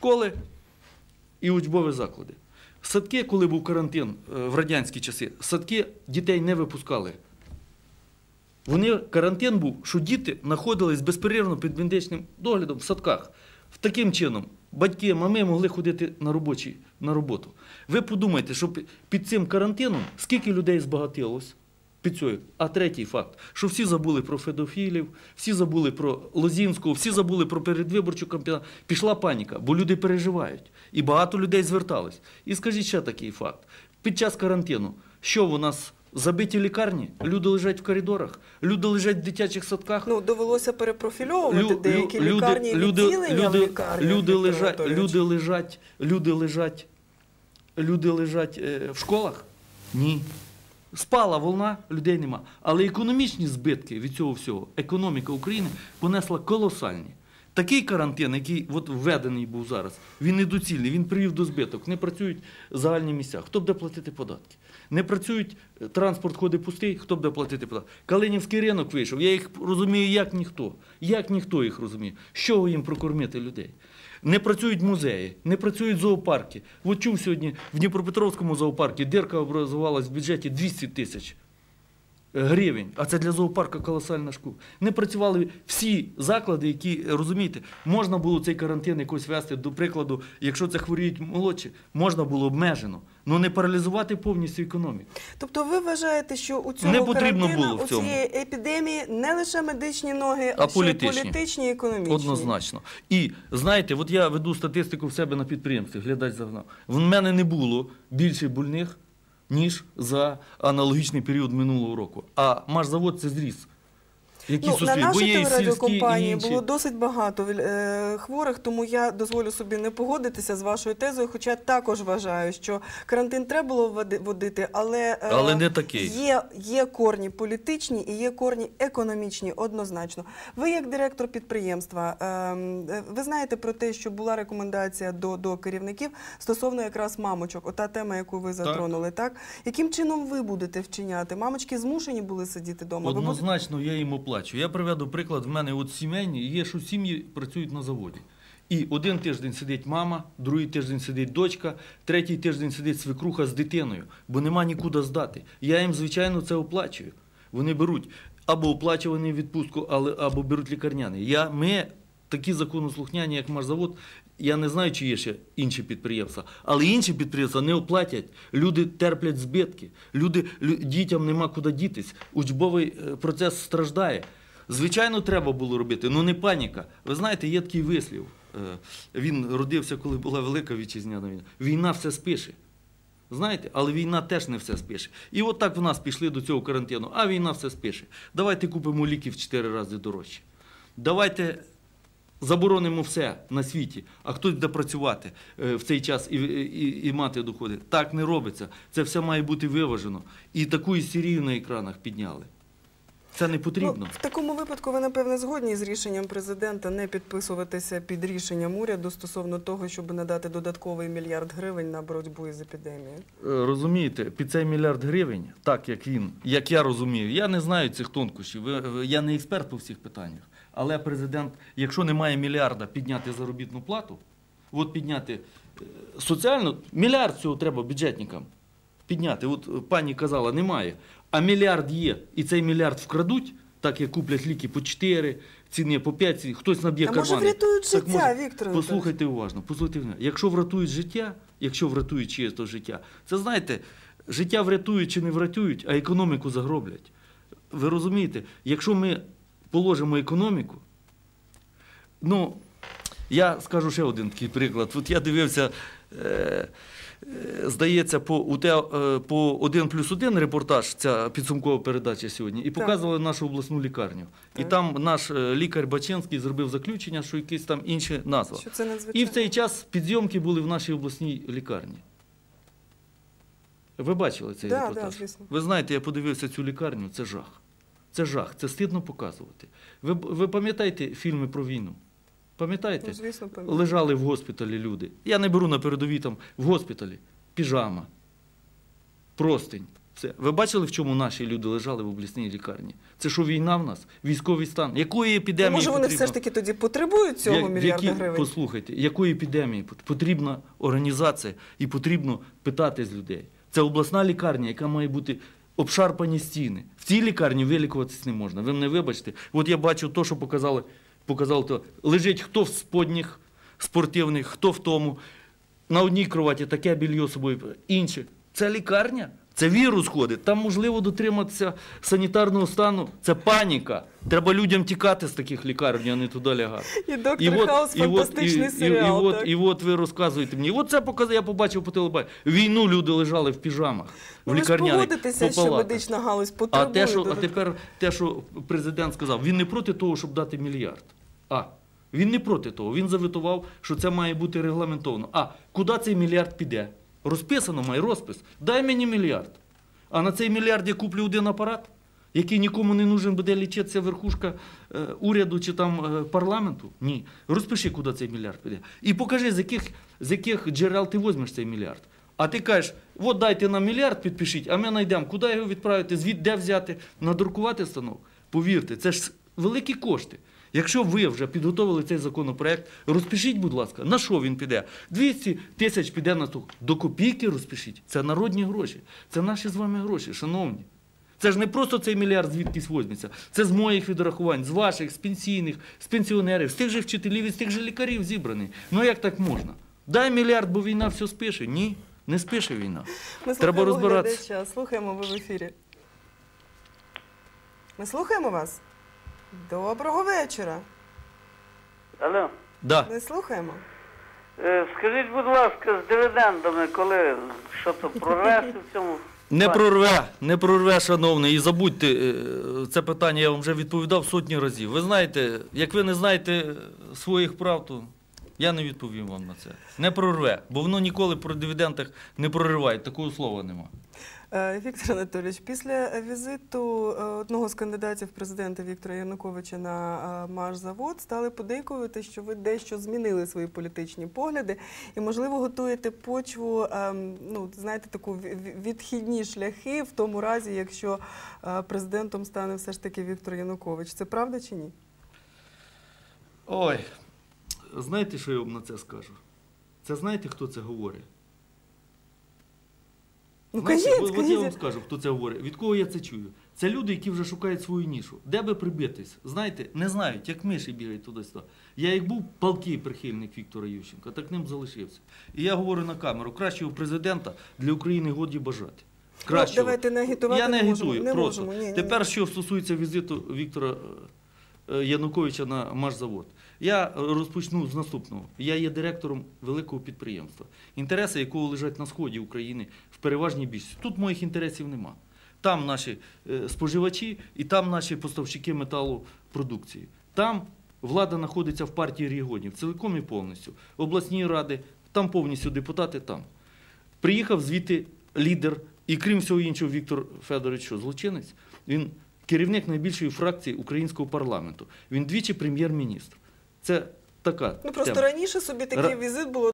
школи і учбові заклади. Садки, коли був карантин е, в радянські часи, садки дітей не випускали. Вони карантин був, що діти знаходились безперервно під медичним доглядом в садках. В Таким чином, батьки, мами могли ходити на, робочі, на роботу. Ви подумайте, що під цим карантином скільки людей збагатилось під цією. А третій факт, що всі забули про федофілів, всі забули про Лозінського, всі забули про передвиборчу кампанію. Пішла паніка, бо люди переживають. І багато людей звертались. І скажіть ще такий факт. Під час карантину, що у нас забиті лікарні, люди лежать в коридорах, люди лежать в дитячих садках. Ну, довелося перепрофільовувати Лю- деякі лю- лікарні люди, відділення в люди, лікарнях. люди, лежать, люди лежать, люди лежать, люди лежать е, в школах? Ні. Спала волна, людей нема. Але економічні збитки від цього всього, економіка України понесла колосальні. Такий карантин, який от введений був зараз, він недоцільний, він привів до збиток. Не працюють загальні місця. Хто буде платити податки? Не працюють, е, транспорт ходить пустий, хто буде платити податки? Калинівський ринок вийшов. Я їх розумію, як ніхто. Як ніхто їх розуміє. Чого їм прокормити людей? Не працюють музеї, не працюють зоопарки. От чув сьогодні в Дніпропетровському зоопарку дірка образувалась в бюджеті 200 тисяч гривень, а це для зоопарка колосальна школа. Не працювали всі заклади, які розумієте, можна було цей карантин якось вести. До прикладу, якщо це хворіють молодші, можна було обмежено, але не паралізувати повністю економіку. Тобто ви вважаєте, що у цього Не потрібно було в у цьому. цієї епідемії не лише медичні ноги, а, А ще й політичні. політичні і економічні? Однозначно. І знаєте, от я веду статистику в себе на підприємстві, глядач загнав. В мене не було більше больних, ніж за аналогічний період минулого року. А машзавод це зріс. Які Ну, на нашій телерадіокомпанії було досить багато е, хворих, тому я дозволю собі не погодитися з вашою тезою, хоча також вважаю, що карантин треба було вводи- вводити, але, е, Але не такий. Є, є корні політичні і є корні економічні, однозначно. Ви, як директор підприємства, ем, е, ви знаєте про те, що була рекомендація до, до керівників стосовно якраз мамочок, ота тема, яку ви затронули, так? Яким чином ви будете вчиняти? Мамочки змушені були сидіти вдома? Ви будете- Однозначно я їм оплачу. Я приведу приклад, в мене от сімейні, є, що сім'ї працюють на заводі. І один тиждень сидить мама, другий тиждень сидить дочка, третій тиждень сидить свекруха з дитиною, бо нема нікуди здати. Я їм, звичайно, це оплачую. Вони беруть або оплачуваний відпустку, або беруть лікарняний. Я, ми такі законослухняні, як Машзавод, я не знаю, чи є ще інші підприємства, але інші підприємства не оплатять. Люди терплять збитки, люди, дітям нема куди дітись. Учбовий е, процес страждає. Звичайно, треба було робити, але не паніка. Ви знаєте, є такий вислів. е, Він родився, коли була велика вітчизняна війна. Війна все спише. Знаєте, але війна теж не все спише. І от так в нас пішли до цього карантину, а війна все спише. Давайте купимо ліки в 4 рази дорожче. Давайте заборонимо все на світі, а хтось буде працювати е, в цей час і, і, і мати доходи. Так не робиться. Це все має бути виважено. І таку істерію на екранах підняли. Це не потрібно. Ну, в такому випадку ви напевне згодні з рішенням президента не підписуватися під рішенням уряду стосовно того, щоб надати додатковий мільярд гривень на боротьбу із епідемією. Е, Розумієте, під цей мільярд гривень, так як він, як я розумію, я не знаю цих тонкощів, я не експерт по всіх питаннях. Але президент, якщо немає мільярда підняти заробітну плату, от підняти е, соціальну, мільярд цього треба бюджетникам підняти. От е, пані казала, немає. А мільярд є, і цей мільярд вкрадуть, так як куплять ліки по 4, ціни по 5, хтось наб'є А кармани. може врятують Так життя, може- Віктор Послухайте уважно, послухайте уважно. Якщо врятують життя, якщо врятують чиєсь то життя, це знаєте, життя врятують чи не врятують, а економіку загроблять. Ви розумієте, якщо ми положимо економіку, ну, я скажу ще один такий приклад. От я дивився, е, е, здається, по, УТ, е, по 1 плюс 1 репортаж, ця підсумкова передача сьогодні, і Так. показували нашу обласну лікарню. І там наш е, лікар Баченський зробив заключення, що якісь там інші назва. Що це І в цей час підйомки були в нашій обласній лікарні. Ви бачили цей Да, репортаж? да, звісно. Ви знаєте, я подивився цю лікарню, це жах. Це жах, це стидно показувати. Ви, ви пам'ятаєте фільми про війну? Пам'ятаєте? Ну, звісно, пам'ятаю. Лежали в госпіталі люди. Я не беру на передовій там в госпіталі. Піжама, простень, Все. Ви бачили, в чому наші люди лежали в обласній лікарні? Це що війна в нас? Військовий стан? Якої епідемії Ну, може, вони потрібно? все ж таки тоді потребують цього Я- мільярда якій- гривень? Послухайте, якої епідемії потрібна організація і потрібно питати з людей. Це обласна лікарня, яка має бути обшарпані стіни. В цій лікарні вилікуватись не можна. Ви мене вибачте. От я бачу те, що показали. показали то. Лежить хто в сподніх спортивних, хто в тому. На одній кроваті таке більйо собою, інше. Це лікарня. Це вірус ходить. Там можливо дотриматися санітарного стану. Це паніка. Треба людям тікати з таких лікарень, а не туди лягати. І доктор Хаус фантастичний і, серіал. І, от, так. і от ви розказуєте мені. От це показав, я побачив по телебаченню. Війну люди лежали в піжамах, в Ну, ви ж погодитеся, по що медична галузь А, те, що, а тепер те, що президент сказав, він не проти того, щоб дати мільярд. А. Він не проти того. Він завітував, що це має бути регламентовано. А куди цей мільярд піде? Розписано має розпис. Дай мені мільярд. А на цей мільярд я куплю один апарат, який нікому не нужен буде лічитися верхушка е, уряду чи там е, парламенту. Ні. Розпиши, куди цей мільярд піде. І покажи, з яких, з яких джерел ти візьмеш цей мільярд. А ти кажеш, от дайте нам мільярд, підпишіть, а ми знайдемо, куди його відправити, звід де взяти, надрукувати станок. Повірте, це ж великі кошти. Якщо ви вже підготовили цей законопроект, розпишіть, будь ласка, на що він піде? 200 тисяч піде на то. До копійки розпишіть. Це народні гроші. Це наші з вами гроші, шановні. Це ж не просто цей мільярд звідкись возьметься. Це з моїх відрахувань, з ваших, з пенсійних, з пенсіонерів, з тих же вчителів і з тих же лікарів зібраний. Ну як так можна? Дай мільярд, бо війна все спише. Ні, не спише війна. Ми Треба розбиратися. глядача. Слухаємо ви в ефірі. Ми слухаємо вас. Доброго вечора. Алло, Да. Ми слухаємо. Е, скажіть, будь ласка, з дивідендами, коли що то прорветься в цьому? Не прорве, не прорве, шановний, і забудьте е, це питання, я вам вже відповідав сотні разів. Ви знаєте, як ви не знаєте своїх прав, то я не відповім вам на це. Не прорве, бо воно ніколи при дивідендах не прориває, такого слова нема. Е, Віктор Анатолійович, після візиту е, одного з кандидатів в президенти Віктора Януковича на е, Машзавод стали подейкувати, що ви дещо змінили свої політичні погляди і, можливо, готуєте почву, ем, ну, знаєте, таку ві- ві- відхідні шляхи в тому разі, якщо президентом стане все ж таки Віктор Янукович. Це правда чи ні? Ой, знаєте, що я вам на це скажу? Це знаєте, хто це говорить? Ну, Знаєте, кажіть, от, от я вам кажіть. скажу, хто це говорить. Від кого я це чую? Це люди, які вже шукають свою нішу. Де би прибитись? Знаєте, не знають, як миші бігають туди-сюди. Я як був палкий прихильник Віктора Ющенка, так ним залишився. І я говорю на камеру, кращого президента для України годі бажати. Кращого. Ну, давайте не агітувати я не, не можемо, агітую, не просто. можемо, ні, ні, Тепер, ні. що стосується візиту Віктора е, Януковича на Машзавод. Я е, розпочну з наступного. Я є директором великого підприємства, інтереси якого лежать на сході України в переважній більшості. Тут моїх інтересів нема. Там наші е, споживачі і там наші поставщики металопродукції. Там влада знаходиться в партії регіонів цілком і повністю. Обласні ради, там повністю депутати там. Приїхав звідти лідер, і крім всього іншого, Віктор Федорович, що злочинець, він керівник найбільшої фракції українського парламенту. Він двічі прем'єр-міністр. Це така. Ну просто тема. раніше собі такий Ра- візит було